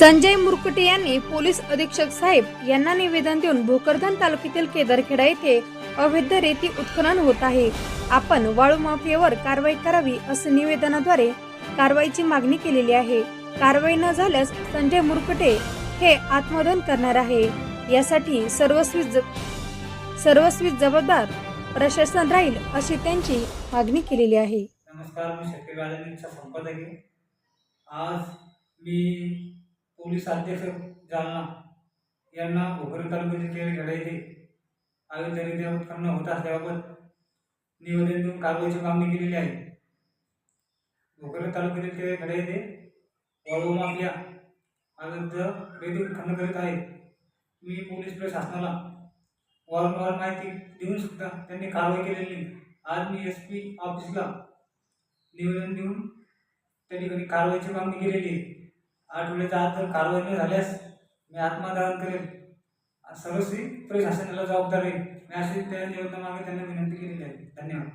संजय मुरकुटे यांनी पोलीस अधीक्षक साहेब यांना निवेदन देऊन भोकरदन तालुक्यातील केदारखेडा येथे अवैध रेती उत्खनन होत आहे. आपण वाळू माफियावर कारवाई करावी असे निवेदनाद्वारे कारवाईची मागणी केलेली आहे. कारवाई न झाल्यास संजय मुरकुटे हे आत्मदन करणार आहे. यासाठी सर्वस्वी ज- सर्वस्वी जबाबदार प्रशासन राहील अशी त्यांची मागणी केलेली आहे. नमस्कार मी संपादक आज मी पोलीस अध्यक्ष जालना यांना भोकर तालुक्यातील केळखेडा येथे दरिद्र उत्पन्न होत असल्याबाबत निवेदन देऊन कारवाईची मागणी केलेली आहे. भोकर तालुक्यातील केळखेडा घडायचे वाळू माफिया अवैध रेती उत्खनन करीत आहे मी पोलीस प्रशासनाला वारंवार माहिती देऊन सुद्धा त्यांनी कारवाई केलेली आज मी एस पी ऑफिसला निवेदन देऊन त्या ठिकाणी कारवाईची मागणी केलेली आहे. आठवड्याच्या आत जर कारवाई नाही झाल्यास मी आत्मदान करेल सर्वस्वी प्रशासनाला जबाबदार राहील मी अशी त्या निवेदनामागे त्यांना विनंती केलेली आहे. धन्यवाद.